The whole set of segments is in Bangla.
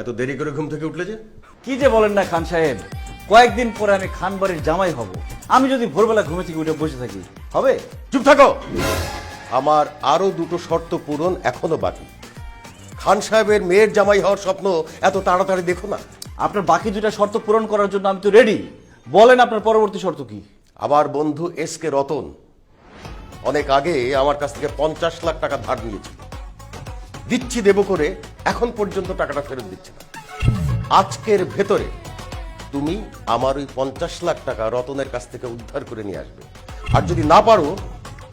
এত দেরি করে ঘুম থেকে উঠলে যে? কি যে বলেন না খান সাহেব কয়েকদিন পরে আমি খান বাড়ির জামাই হব। আমি যদি ভোরবেলা ঘুমে থেকে উঠে বসে থাকি হবে? চুপ থাকো! আমার আরও দুটো শর্ত পূরণ এখনও বাকি। খান সাহেবের মেয়ের জামাই হওয়ার স্বপ্ন এত তাড়াতাড়ি দেখো না। আপনার বাকি দুটা শর্ত পূরণ করার জন্য আমি তো রেডি বলেন আপনার পরবর্তী শর্ত কি? আমার বন্ধু এস কে রতন অনেক আগে আমার কাছ থেকে পঞ্চাশ লাখ টাকা ধার নিয়েছিল দিচ্ছি দেব করে এখন পর্যন্ত টাকাটা ফেরত দিচ্ছে না। আজকের ভেতরে তুমি আমার ওই পঞ্চাশ লাখ টাকা রতনের কাছ থেকে উদ্ধার করে নিয়ে আসবে। আর যদি না পারো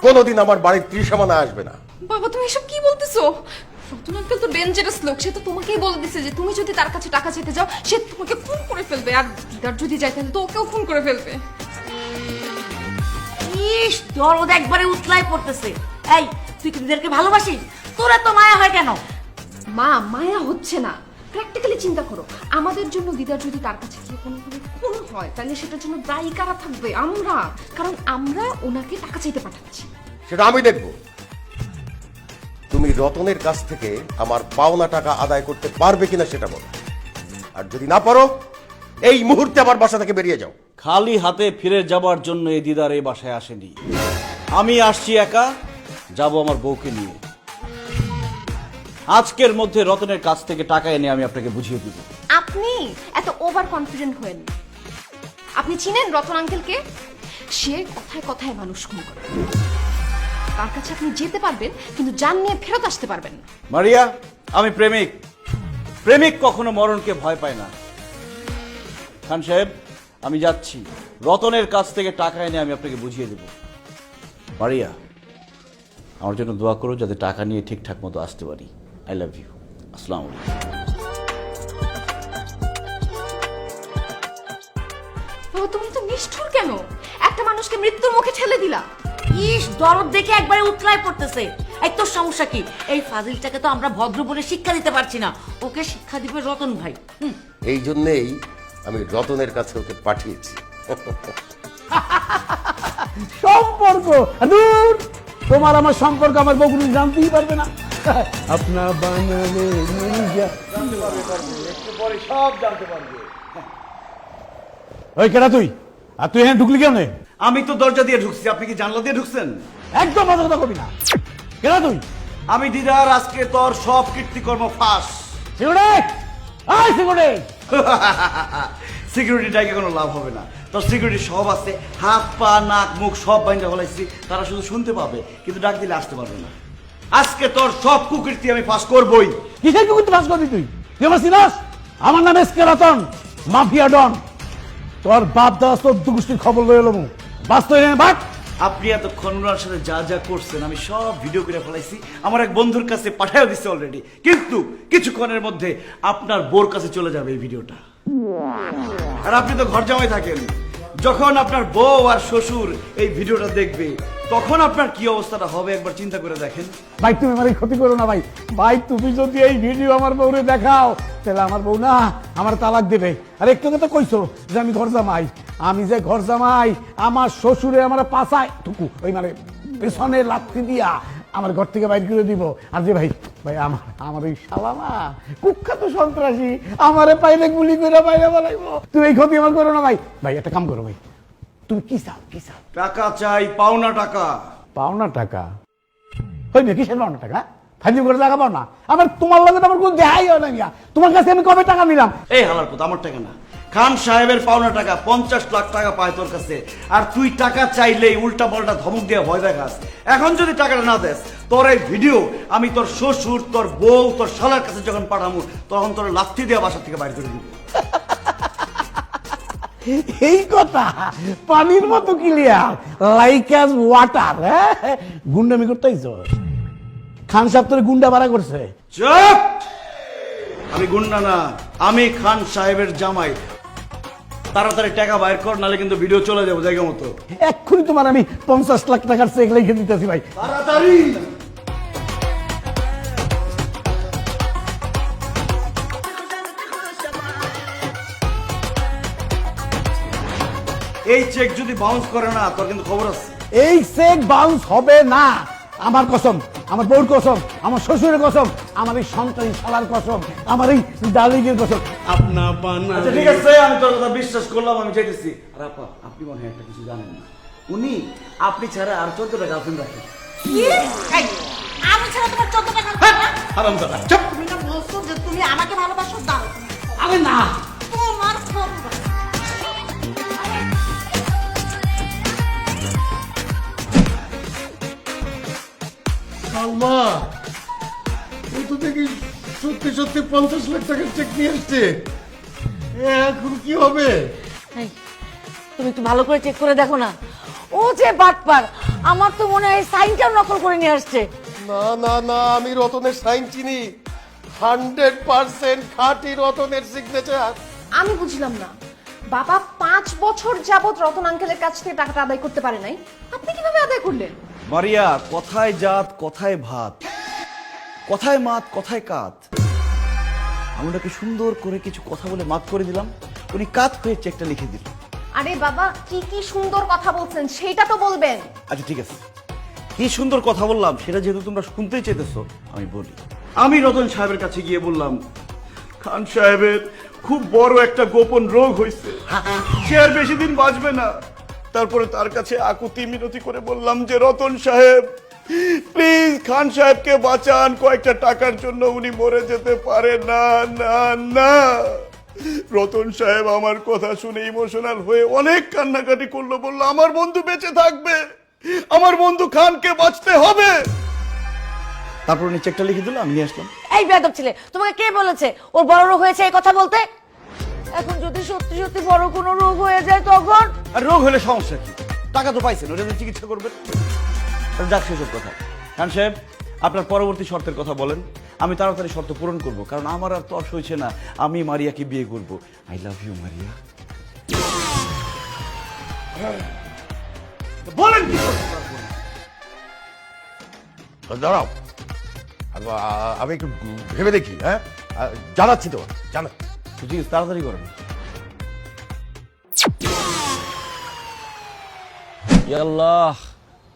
কোনোদিন আমার বাড়ির ত্রিসীমানা আসবে না। বাবা তুমি এসব কি বলতেছো? রতন আঙ্কেল তো ডেঞ্জারাস লোক সে তো তোমাকেই বলে দিছে যে তুমি যদি তার কাছে টাকা চাইতে যাও সে তোমাকে খুন করে ফেলবে। আর দিদার যদি যায় তাহলে তো ওকেও খুন করে ফেলবে। ইস দরদ একবারে উতলাই পড়তেছে। এই তুই কি নিজেকে ভালোবাসিস? তোর এত মায়া হয় কেন? মা মায়া হচ্ছে না। প্র্যাকটিক্যালি চিন্তা করো আমাদের জন্য দিদার যদি তার কাছে গিয়ে কোনোভাবে খুন হয় তাহলে সেটার জন্য দায়ী কারা থাকবে? আমরা। কারণ আমরা ওনাকে টাকা চাইতে পাঠাচ্ছি। সেটা আমি দেখব। তুমি রতনের কাছ থেকে আমার পাওনা টাকা আদায় করতে পারবে কিনা সেটা বলো। আর যদি না পারো এই মুহূর্তে আমার বাসা থেকে বেরিয়ে যাও। খালি হাতে ফিরে যাবার জন্য এই দিদার এই বাসায় আসেনি। আমি আসছি একা যাব আমার বউকে নিয়ে। আজকের মধ্যে রতনের কাছ থেকে টাকা এনে আমি আপনাকে বুঝিয়ে দিব। আপনি এত ওভার কনফিডেন্ট হয়েন। আপনি চিনেন রতন আঙ্কেলকে? সে কথায় কথায় মানুষ খুন করে। তার কাছে আপনি যেতে পারবেন কিন্তু যান নিয়ে ফেরত আসতে পারবেন না। মারিয়া আমি প্রেমিক। প্রেমিক কখনো মরণকে ভয় পায় না। খান সাহেব আমি যাচ্ছি। রতনের কাছ থেকে টাকা এনে আমি আপনাকে বুঝিয়ে দেব। মারিয়া আমার জন্য দোয়া করো যাতে টাকা নিয়ে ঠিকঠাক মতো আসতে পারি। আই লাভ ইউ আসসালামু আলাইকুম বাবা তুমি তো নিষ্ঠুর কেন? একটা মানুষকে মৃত্যুর মুখে ঠেলে দিলা। ইস দরদ দেখে একবারে উতলাই পড়তেছে। এই তোর সমস্যা কি? এই ফাজিলটাকে তো আমরা ভদ্র বলে শিক্ষা দিতে পারছি না। ওকে শিক্ষা দিবে রতন ভাই এই জন্যেই আমি রতনের কাছে ওকে পাঠিয়েছি। সম্পর্ক দূর তোমার আমার সম্পর্ক আমার বকুনি জানতেই পারবে না। আপনা বানালে ওই কেনা তুই? আর তুই এখানে ঢুকলি কেমনে? আমি তো দরজা দিয়ে ঢুকছি আপনি কি জানলা দিয়ে ঢুকছেন? একদম মাথা কথা কবি না। কেনা তুই? আমি দিদার আজকে তোর সব কীর্তিকর্ম ফাঁস। সিগুড়ে আয় সিগুড়ে সিকিউরিটি ডাইকে কোনো লাভ হবে না। তোর সিকিউরিটি সব আছে হাত পা নাক মুখ সব বাইন্দা ফলাইছি তারা শুধু শুনতে পাবে কিন্তু ডাক দিলে আসতে পারবে না। আজকে তোর সব কুকীর্তি আমি ফাঁস করবই। কিসের কুকুর পাস করবি তুই? তুই আমার নাম এসকে রতন মাফিয়া ডন তোর বাপ দাস তোর দুগুষ্টির খবর লয়ে এলো বাস্তব বাট আপনি এতক্ষণ ওনার সাথে যা যা করছেন আমি সব ভিডিও করে ফেলাইছি। আমার এক বন্ধুর কাছে পাঠিয়ে দিচ্ছে অলরেডি কিন্তু কিছুক্ষণের মধ্যে আপনার বোর কাছে চলে যাবে এই ভিডিওটা আর আপনি তো ঘর জামাই থাকেন। যখন আপনার বউ আর শ্বশুর এই ভিডিওটা দেখবে তখন আপনার কি অবস্থাটা হবে একবার চিন্তা করে দেখেন। ভাই, তুমি আমার ক্ষতি করো না ভাই। ভাই, তুমি যদি এই ভিডিও আমার বউরে দেখাও, তাহলে আমার বউ না, আমার তালাক দেবে। আর, একটু তো কইছো যে আমি ঘর জামাই। আমি যে ঘর জামাই, আমার শ্বশুরে আমার পাশায় টুকু, ওই মানে পেছনে লাত্তি দিয়া আমার ঘর থেকে বাইর করে দিব। আর যে ভাই ভাই, আমার আমার এই শালামা, কুখ্যাত সন্ত্রাসী, আমারে পাইলে গুলি করে বাইরে বলাইব তুমি এই ক্ষতি আমার করো না ভাই। ভাই, একটা কাম করো ভাই। তুমি কি চাও কি চাও? টাকা চাই পাওনা টাকা। পাওনা টাকা? কিসের পাওনা টাকা? ফাইলি করে টাকা পাও না। আমার তোমার লগে আমার কোনো দেহাই হয় না মিয়া। তোমার কাছে আমি কবে টাকা নিলাম? এই হালার পুত আমার টাকা না। খান সাহেবের পাওনা টাকা পঞ্চাশ লাখ টাকা পায় তোর কাছে। আর তুই টাকা চাইলেই উল্টা পাল্টা ধমক দিয়ে ভয় দেখাস। এখন যদি টাকাটা না দেস তোর এই ভিডিও আমি তোর শ্বশুর তোর বউ তোর শালার কাছে যখন পাঠাবো তখন তোর লাথি দিয়ে বাসা থেকে বাইরে করে দিব এই কথা পানির মতো ক্লিয়ার লাইক অ্যাজ ওয়াটার হ্যাঁ? গুন্ডামি করতেইছ খান সাহেব তোর গুন্ডা ভাড়া করছে। চুপ! আমি গুন্ডা না আমি খান সাহেবের জামাই। তাড়াতাড়ি টাকা বাইর কর নালে কিন্তু ভিডিও চলে যাব জায়গা মতো। এক্ষুনি তোমার আমি পঞ্চাশ লাখ টাকার চেক লিখে দিতেছি ভাই। তাড়াতাড়ি! এই চেক যদি বাউন্স করে না তোর কিন্তু খবর আছে। এই চেক বাউন্স হবে না। আমার কসম আমার বউর কসম আমার শ্বশুরের কসম আমার এই সন্তানী শালার কসম আমার এই ডালিগের কসম। আপনা পানা আচ্ছা ঠিক আছে আমি তোর কথা বিশ্বাস করলাম আমি চাইতেছি। আর আপা আপনি মনে হয় একটা কিছু জানেন না। উনি আপনি ছাড়া আর চোদ্দটা গার্লফ্রেন্ড রাখেন কি? আমি ছাড়া তোমার চোদ্দ টাকা আরাম দাদা চুপ। তুমি না বলছো যে তুমি আমাকে ভালোবাসো দাও আরে না। তোমার খবর আল্লাহ। ও তো দেখি সত্যি সত্যি পঞ্চাশ লাখ টাকার চেক নিয়ে আসছে। এখন কি হবে? এই, তুমি একটু ভালো করে চেক করে দেখো না। ও যে বাটপার আমার তো মনে হয় সাইনটাও নকল করে নিয়ে আসছে। না না না আমি রতনের সাইন চিনি। হান্ড্রেড পার্সেন্ট খাঁটি রতনের সিগনেচার আমি বুঝলাম না। বাবা পাঁচ বছর যাবত রতন আঙ্কেলের কাছ থেকে টাকাটা আদায় করতে পারে নাই। আপনি কীভাবে আদায় করলেন? মারিয়া কথায় জাত কথায় ভাত। কথায় মাত কথায় কাত। আমি ওনাকে সুন্দর করে কিছু কথা বলে মাত করে দিলাম। উনি কাত হয়ে চেকটা লিখে দিল আরে বাবা কি কি সুন্দর কথা বলছেন সেটা তো বলবেন। আচ্ছা ঠিক আছে। কি সুন্দর কথা বললাম সেটা যেহেতু তোমরা শুনতেই চেতেছো আমি বলি। আমি রতন সাহেবের কাছে গিয়ে বললাম খান সাহেবের খুব বড় একটা গোপন রোগ হয়েছে সে আর বেশি দিন বাঁচবে না। তারপরে তার কাছে আকুতি মিনতি করে বললাম যে, রতন সাহেব প্লিজ খান সাহেবকে বাঁচান, কয়েকটা টাকার জন্য উনি মরে যেতে পারে। না না না। রতন সাহেব আমার কথা শুনে ইমোশনাল হয়ে অনেক কান্নাকাটি করল, বলল, আমার বন্ধু বেঁচে থাকবে, আমার বন্ধু খানকে বাঁচতে হবে। তারপর উনি চেকটা লিখে দিল, আমি নিয়ে আসলাম। এই বেদব ছেলে, তোমাকে কে বলেছে? ওর বড় হয়েছে এই কথা বলতে? এখন যদি সত্যি সত্যি বড় কোনো রোগ হয়ে যায় তখন? আর রোগ হলে সমস্যা কি? টাকা তো পাইছেন ওটা চিকিৎসা করবেন। যাক সেসব কথা। খান সাহেব আপনার পরবর্তী শর্তের কথা বলেন। আমি তাড়াতাড়ি শর্ত পূরণ করব কারণ আমার আর তর্স হয়েছে না। আমি মারিয়াকে বিয়ে করব। I love you Maria. বলেন কি দাঁড়াও। আমি একটু ভেবে দেখি হ্যাঁ? জানাচ্ছি তো জানা তাড়াতাড়ি করেন। আল্লাহ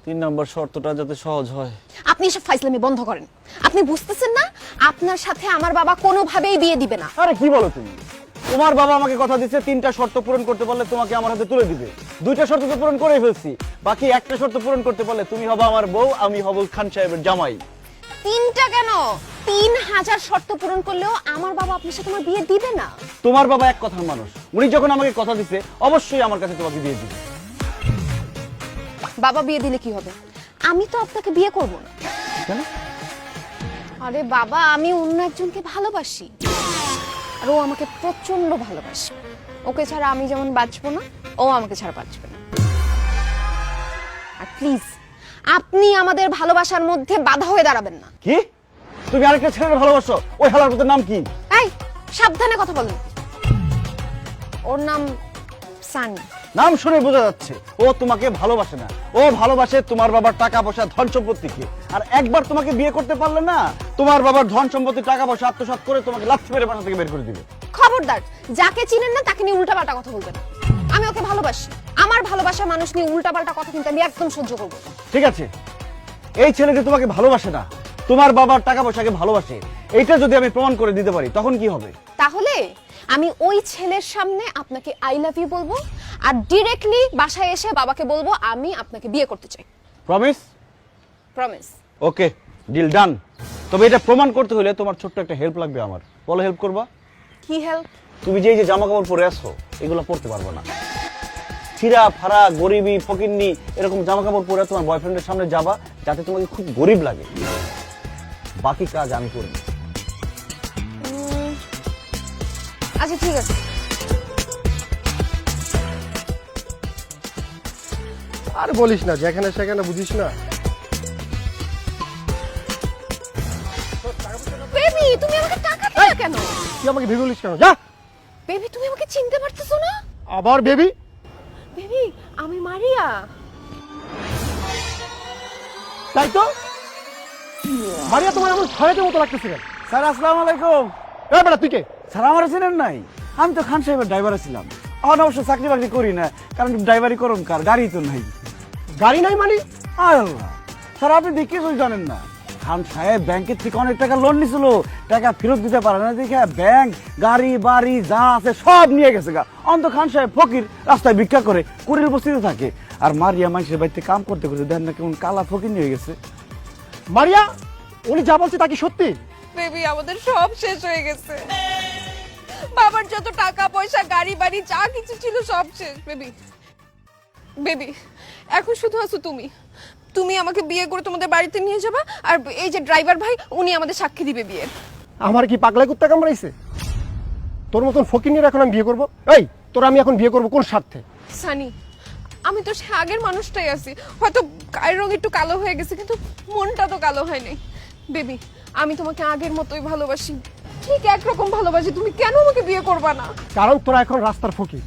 তিন নম্বর শর্তটা যাতে সহজ হয়। আপনি এসব ফাইজলামি বন্ধ করেন। আপনি বুঝতেছেন না? আপনার সাথে আমার বাবা কোনোভাবেই বিয়ে দিবে না। আরে কি বলো তুমি? তোমার বাবা আমাকে কথা দিচ্ছে তিনটা শর্ত পূরণ করতে পারলে তোমাকে আমার হাতে তুলে দিবে। দুইটা শর্ত তো পূরণ করেই ফেলছি। বাকি একটা শর্ত পূরণ করতে পারলে তুমি হবে আমার বউ আমি হব খান সাহেবের জামাই। তিনটা কেন? তিন হাজার শর্ত পূরণ করলেও আমার বাবা আপনার সাথে আমার বিয়ে দিবে না। তোমার বাবা এক কথার মানুষ। উনি যখন আমাকে কথা দিচ্ছে অবশ্যই আমার কাছে তোমাকে বিয়ে দিবে। বাবা বিয়ে দিলে কি হবে? আমি তো আপনাকে বিয়ে করব না। কেন? আরে বাবা আমি অন্য একজনকে ভালোবাসি। আর ও আমাকে প্রচণ্ড ভালোবাসে। ওকে ছাড়া আমি যেমন বাঁচবো না ও আমাকে ছাড়া বাঁচবে না। আর প্লিজ আপনি আমাদের ভালোবাসার মধ্যে বাধা হয়ে দাঁড়াবেন না। কি? তুমি আরেকটা ছেলের ভালোবাসো। ওই হালার পুতের নাম কি? এই সাবধানে কথা বলেন ওর নাম সানি। নাম শুনে বোঝা যাচ্ছে ও তোমাকে ভালোবাসে না। ও ভালোবাসে তোমার বাবার টাকা পয়সা ধন সম্পত্তিকে। আর একবার তোমাকে বিয়ে করতে পারলে না তোমার বাবার ধন সম্পত্তি টাকা পয়সা আত্মসাৎ করে তোমাকে লাথি মেরে বাসা থেকে বের করে দিবে। খবরদার যাকে চিনেন না তাকে নিয়ে উল্টাপাল্টা কথা বলবেন। আমি ওকে ভালোবাসি। আমার ভালোবাসা মানুষ নিয়ে উল্টাপাল্টা কথা কিন্তু আমি একদম সহ্য করব ঠিক আছে এই ছেলেটি তোমাকে ভালোবাসে না। তোমার বাবার টাকা পয়সাকে ভালোবাসে। এটা যদি আমি প্রমাণ করে দিতে পারি তখন কি হবে? তাহলে আমি ওই ছেলের সামনে আপনাকে আই লাভ ইউ বলব আর ডিরেক্টলি বাসায় এসে বাবাকে বলব আমি আপনাকে বিয়ে করতে চাই। Promise promise okay deal done তবে এটা প্রমাণ করতে হলে তোমার ছোট্ট একটা হেল্প লাগবে আমার। বলো হেল্প করবা? কি হেল্প তুমি যে এই যে জামা কাপড় পরে আসো এগুলো পরতে পারবে না। ছিঁড়া ফাড়া গরিবি ফকিন্নি এরকম জামা কাপড় পরে তোমার বয়ফ্রেন্ডের সামনে যাবা যাতে তোমাকে খুব গরিব লাগে। বাকি কাজ আমি করব আচ্ছা ঠিক আছে। আর বলিস না যেখানে সেখানে বুঝিস না। বেবি তুমি আমাকে টাকা দিলে কেন? তুই আমাকে ভেবে বলিস কেন? যা! বেবি তুমি আমাকে চিনতে পারতেছো না? আবার বেবি? বেবি আমি মারিয়া। তাই তো? মারিয়া তোমার এমন মতো লাগতেছে কেন? স্যার আসসালামু আলাইকুম। বেটা তুই কে? স্যার আমার চিনেন নাই। আমি তো খান সাহেবের ড্রাইভার ছিলাম। এখন অবশ্য চাকরি বাকরি করি না কারণ ড্রাইভারি করুন কার গাড়ি তো নাই। গাড়ি নাই মানে? আল্লাহ। স্যার আপনি দেখে কিছুই জানেন না। খান সাহেব ব্যাংকের থেকে অনেক টাকা লোন নিছিল টাকা ফেরত দিতে পারে না দেখে ব্যাংক গাড়ি বাড়ি যা আছে সব নিয়ে গেছে গা। অন্ত খান সাহেব ফকির রাস্তায় ভিক্ষা করে কুড়ির বস্তিতে থাকে। আর মারিয়া মানুষের বাড়িতে কাম করতে করতে দেন না কেমন কালা ফকির নিয়ে গেছে। মারিয়া উনি যা বলছে তা কি সত্যি? বেবি আমাদের সব শেষ হয়ে গেছে। বাবার যত টাকা পয়সা গাড়ি বাড়ি যা কিছু ছিল সব শেষ। বেবি বেবি এখন শুধু আছো তুমি। তুমি আমাকে বিয়ে করে তোমাদের বাড়িতে নিয়ে যাবা আর এই যে ড্রাইভার ভাই উনি আমাদের সাক্ষী দিবে বিয়ের আমার কি পাগলা কুত্তা কামড়াইছে? তোর মতন ফকিনের এখন আমি বিয়ে করব? এই তোর আমি এখন বিয়ে করব কোন স্বার্থে? সানি আমি তো সে আগের মানুষটাই আছি। হয়তো গায়ের রং একটু কালো হয়ে গেছে, কিন্তু মনটা তো কালো হয়নি। বেবি, আমি তোমাকে আগের মতোই ভালোবাসি। ঠিক একরকম ভালোবাসি, তুমি কেন আমাকে বিয়ে করবা না? কারণ তোরা এখন রাস্তার ফকির।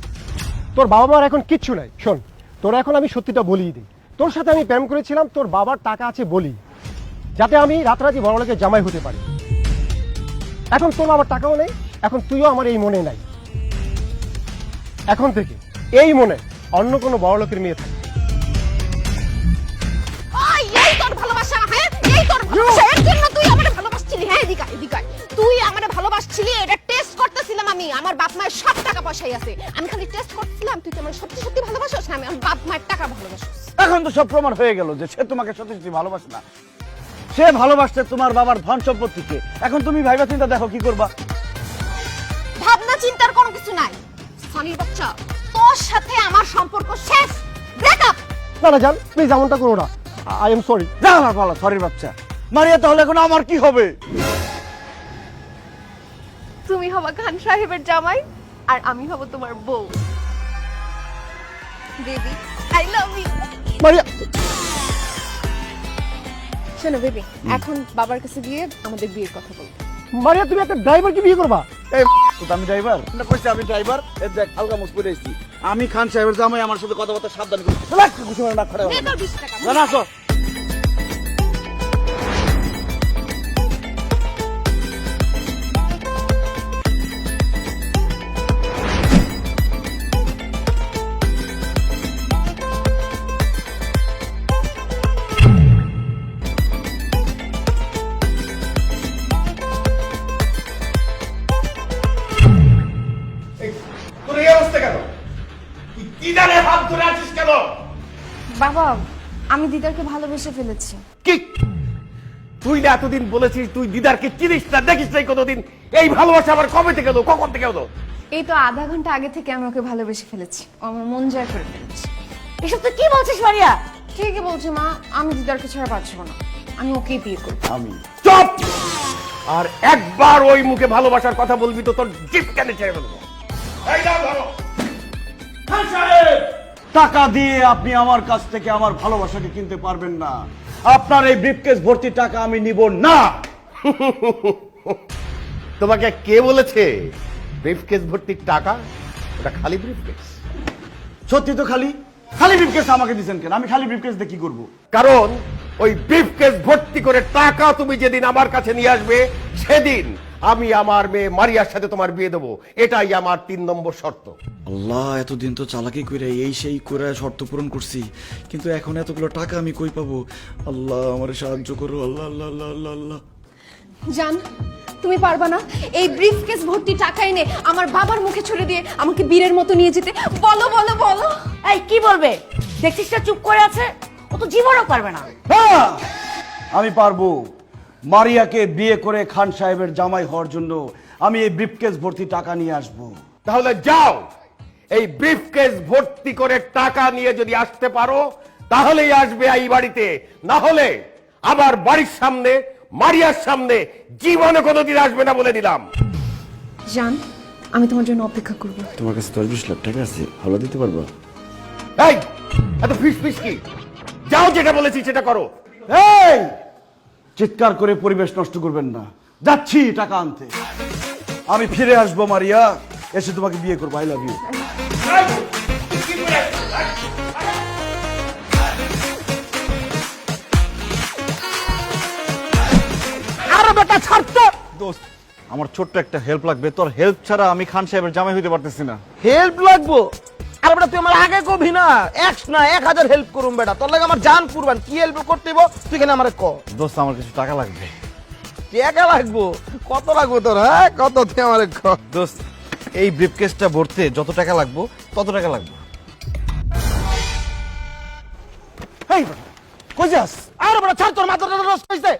তোর বাবা মার এখন কিচ্ছু নাই। শোন, তোরা এখন আমি সত্যিটা বলিয়ে দিই। তোর সাথে আমি প্রেম করেছিলাম, তোর বাবার টাকা আছে বলি। যাতে আমি রাতারাতি বড় লোকের জামাই হতে পারি। এখন তোর বাবার টাকাও নেই, এখন তুইও আমার এই মনে নাই। এখন থেকে, এই মনে অন্য কোনো বড় লোকের মেয়ে থাকে এই তোর ভালোবাসা হ্যাঁ? এই তোর ভালোবাসা এর জন্য তুই আমারে ভালোবাসছিলি হ্যাঁ? এদিকে এদিকে তুই আমারে ভালোবাসছিলি এটা টেস্ট করতেছিলাম আমি। আমার বাপ মায়ের সব টাকা পয়সাই আছে। আমি খালি টেস্ট করতেছিলাম তুই কি আমার সত্যি সত্যি ভালোবাসিস না আমি আমার বাপ মায়ের টাকা ভালোবাসিস? এখন তো সব প্রমাণ হয়ে গেল যে সে তোমাকে সত্যি সত্যি ভালোবাসে না। সে ভালোবাসছে তোমার বাবার ধন সম্পত্তিকে। এখন তুমি ভাইবা চিন্তা দেখো কি করবা? ভাবনা চিন্তার কোনো কিছু নাই। সনির বাচ্চা সাথে আমার সম্পর্ক শেষ। ব্রেকআপ না না জান প্লিজ এমনটা করো না। আই এম সরি যা ভালো সরি বাচ্চা। মারিয়া তাহলে এখন আমার কি হবে? তুমি হবা খান সাহেবের জামাই আর আমি হব তোমার বউ। Baby I love you Maria! শোনো বেবি এখন বাবার কাছে গিয়ে আমাদের বিয়ের কথা বলব মারিয়া তুমি একটা ড্রাইভারকে বিয়ে করবা? এই তো আমি ড্রাইভার না কইছি আমি ড্রাইভার এই দেখ হালকা করে এসেছি আমি খান সাহেবের জামাই আমার সাথে কথাবার্তা সাবধান করি না আসো। বাবা আমি দিদারকে ভালোবেসে ফেলেছি। কি? তুই না এতদিন বলেছিস তুই দিদারকে চিনিস না দেখিস নাই কোনোদিন এই ভালোবাসা আবার কবে থেকে হলো কখন থেকে হলো এই তো আধা ঘণ্টা আগে থেকে আমি ওকে ভালোবেসে ফেলেছি। ও আমার মন জয় করে ফেলেছি। এসব তুই কি বলছিস মারিয়া? ঠিকই বলছে মা আমি দিদারকে ছাড়া বাঁচবো না। আমি ওকেই বিয়ে করব। আমি। চুপ! আর একবার ওই মুখে ভালোবাসার কথা বলবি তো তোর জিপ কেন ছেড়ে ফেলব। এই দাও ধরো। খান সাহেব! টাকা দিয়ে আপনি আমার কাছ থেকে আমার ভালোবাসাকে কিনতে পারবেন না। আপনার এই ব্রিফকেস ভর্তি টাকা আমি নিব না। তোমাকে কে বলেছে? ব্রিফকেস ভর্তির টাকা? ওটা খালি ব্রিফকেস সত্যি তো খালি? খালি ব্রিফকেস আমাকে দিচ্ছেন কেন? আমি খালি ব্রিফকেস দিয়ে কি করব? কারণ ওই ব্রিফকেস ভর্তি করে টাকা তুমি যেদিন আমার কাছে নিয়ে আসবে সেদিন আমি আমার মেয়ে মারিয়ার সাথে তোমার বিয়ে দেবো। এটাই আমার তিন নম্বর শর্ত। আল্লাহ এতদিন তো চালাকি করে এই সেই করে শর্ত পূরণ করছি। কিন্তু এখন এতগুলো টাকা আমি কই পাবো? আল্লাহ আমার সাহায্য করো। আল্লাহ আল্লাহ আল্লাহ আল্লাহ আল্লাহ। জান তুমি পারবা না? এই ব্রিফ কেস ভর্তি টাকা এনে আমার বাবার মুখে ছুড়ে দিয়ে আমাকে বীরের মতো নিয়ে যেতে। বলো বলো বলো। এই কি বলবে? দেখছিস না চুপ করে আছে? ও তো জীবনও পারবে না। হ্যাঁ আমি পারব। মারিয়াকে বিয়ে করে খান সাহেবের জামাই হওয়ার জন্য আমি এই ব্রিফকেস ভর্তি টাকা নিয়ে আসব। তাহলে যাও। এই ব্রিফকেস ভর্তি করে টাকা নিয়ে যদি আসতে পারো তাহলেই আসবে এই বাড়িতে। না হলে আবার বাড়ির সামনে মারিয়ার সামনে জীবনে কোনোদিন আসবে না বলে দিলাম। জান আমি তোমার জন্য অপেক্ষা করব। তোমার কাছে দশ বিশ লাখ টাকা আছে ভালো দিতে পারবা? এই এত ফিস ফিস কি? যাও যেটা বলেছি সেটা করো। এই চিৎকার করে পরিবেশ নষ্ট করবেন না। যাচ্ছি টাকা আনতে। আমি ফিরে আসব মারিয়া। এসে তোমাকে বিয়ে করব। আই লাভ ইউ আরে বেটা ছাড়তো দোস্ত আমার ছোট্ট একটা হেল্প লাগবে। তোর হেল্প ছাড়া আমি খান সাহেবের জামাই হইতে পারতেছি না। হেল্প লাগবো? আর বেটা তুই আমার আগে কবি না। এক না এক হাজার হেল্প করুম বেটা। তোর লাগে আমার জান কুরবান। কি হেল্প করতে হইব তুই কেন আমার ক। দোস্ত আমার কিছু টাকা লাগবে। টাকা লাগবো? কত লাগবো তোর হ্যাঁ? কত তুই আমার ক। দোস্ত এই ব্রিফকেসটা ভরতে যত টাকা লাগবে তত টাকা লাগবে। বেটা, কই যাস? আরে বেটা ছাড় তোর মাথাটা নষ্ট হইছে।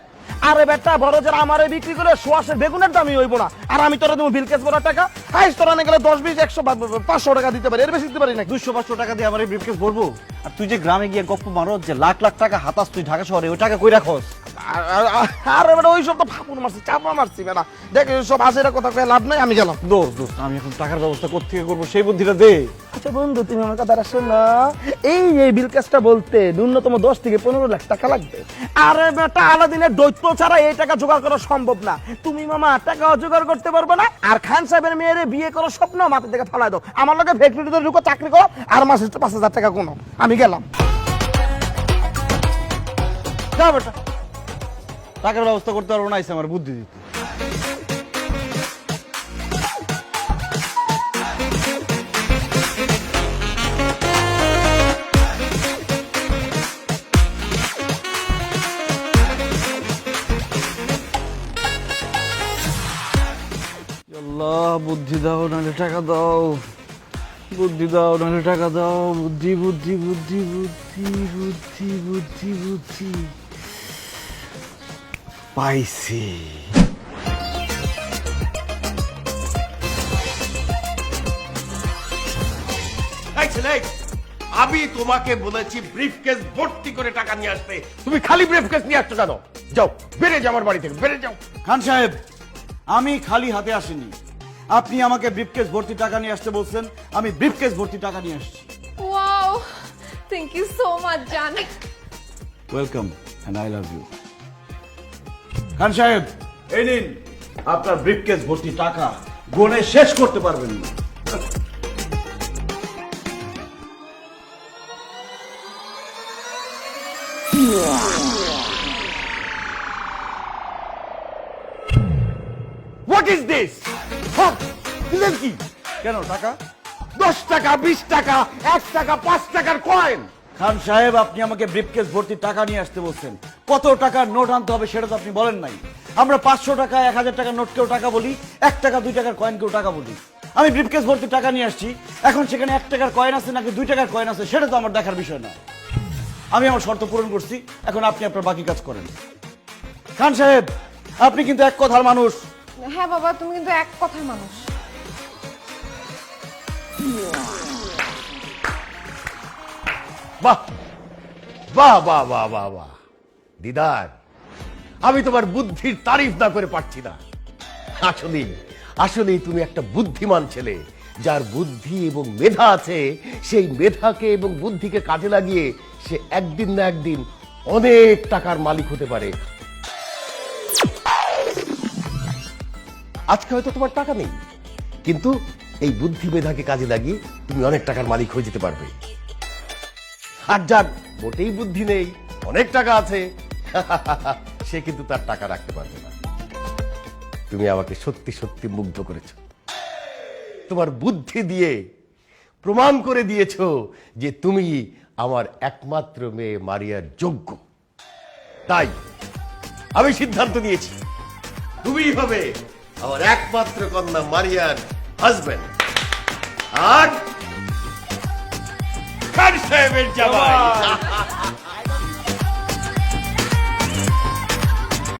আরে বেটা বড় যারা আমারে বিক্রি করে সোয়াশে বেগুনের দামই হইব না। আর আমি তোরা দেবো বিলকেস বড় টাকা। হাইস, তোরা না গেলে দশ, বিশ, একশো পাঁচশো টাকা দিতে পারি। এর বেশি দিতে পারি না দুশো পাঁচশো টাকা দিয়ে আমার এই ব্রিফকেস ভরবো আর তুই যে গ্রামে গিয়ে গপ্প মারো যে লাখ লাখ টাকা হাতাস তুই ঢাকা শহরে, ওই টাকা কই রাখস? আর- বেটা ওই সব তো ফাপুন মারছি চাপা মারছি বেটা। দেখ সব হাসিরা কথা কয়ে লাভ নাই আমি গেলাম। দোস্ত দোস্ত আমি এখন টাকার ব্যবস্থা কোথেকে করব? সেই বুদ্ধিটা দে। আচ্ছা বন্ধু তুমি আমার কথাটা শোনো। এই এই বিল কাজটা বলতে ন্যূনতম দশ থেকে পনেরো লাখ টাকা লাগবে। আরে বেটা আলাদিনের দৈত্য ছাড়া এই টাকা জোগাড় করা সম্ভব না। তুমি মামা টাকা জোগাড় করতে পারবে না। আর খান সাহেবের মেয়েরে বিয়ে করার স্বপ্ন মাথা থেকে ফালাই দাও। আমার লোকে ফ্যাক্টরিতে ঢুকো চাকরি করো আর মাসে পাঁচ হাজার টাকা কোনো আমি গেলাম। যা বেটা। টাকার ব্যবস্থা করতে পারব না আমার বুদ্ধি দিতে। বুদ্ধি দাও, নাহলে টাকা দাও। বুদ্ধি দাও, নাহলে টাকা দাও। বুদ্ধি বুদ্ধি বুদ্ধি বুদ্ধি বুদ্ধি বুদ্ধি বুদ্ধি। পাইছি। এই ছেলে, আমি তোমাকে বলেছি ব্রিফকেস ভর্তি করে টাকা নিয়ে আসতে। তুমি খালি ব্রিফকেস নিয়ে আসছো কেন? যাও বেড়ে যাও আমার বাড়ি থেকে বেড়ে যাও। খান সাহেব আমি খালি হাতে আসিনি। আপনি আমাকে ব্রিফকেস ভর্তি টাকা নিয়ে আসতে বলছেন আমি ব্রিফকেস ভর্তি টাকা নিয়ে আসছি। Wow thank you so much জান welcome and I love you Khan Saheb, এই নিন। আপনার ব্রিফকেস ভর্তি টাকা গনে শেষ করতে পারবেন না। হোয়াট ইজ দিস দিলেন কি? কেন, টাকা? দশ টাকা, বিশ টাকা, এক টাকা, পাঁচ টাকার কয়েন খান সাহেব, আপনি আমাকে ব্রিফকেস ভর্তি টাকা নিয়ে আসতে বলছেন। কত টাকার নোট আনতে হবে সেটা তো আপনি বলেন নাই। আমরা পাঁচশো টাকা এক হাজার টাকার নোটকেও টাকা বলি এক টাকা দুই টাকার কয়েনকেও টাকা বলি। আমি ব্রিফকেস ভর্তি টাকা নিয়ে আসছি এখন সেখানে এক টাকার কয়েন আছে নাকি দুই টাকার কয়েন আছে সেটা তো আমার দেখার বিষয় না আমি আমার শর্ত পূরণ করছি এখন আপনি আপনার বাকি কাজ করেন। খান সাহেব আপনি কিন্তু এক কথার মানুষ। হ্যাঁ বাবা তুমি কিন্তু এক কথার মানুষ। বাহ বাহ বাহ বাহ বাহ বাহ। দিদার, আমি তোমার বুদ্ধির তারিফ না করে পারছি না। আসলে আসলে তুমি একটা বুদ্ধিমান ছেলে, যার বুদ্ধি এবং মেধা আছে, সেই মেধাকে এবং বুদ্ধিকে কাজে লাগিয়ে সে একদিন না একদিন অনেক টাকার মালিক হতে পারে। আজকে হয়তো তোমার টাকা নেই, কিন্তু এই বুদ্ধি মেধাকে কাজে লাগিয়ে তুমি অনেক টাকার মালিক হয়ে যেতে পারবে। আর যার মোটেই বুদ্ধি নেই, অনেক টাকা আছে সে কিন্তু তার টাকা রাখতে পারবে না। তুমি আমাকে সত্যি সত্যি মুগ্ধ করেছ। তোমার বুদ্ধি দিয়ে প্রমাণ করে দিয়েছ যে তুমি আমার একমাত্র মেয়ে মারিয়ার যোগ্য। তাই আমি সিদ্ধান্ত নিয়েছি, তুমি হবে আমার একমাত্র কন্যা মারিয়ার হাজবেন্ড আর সাহেবের জামাই?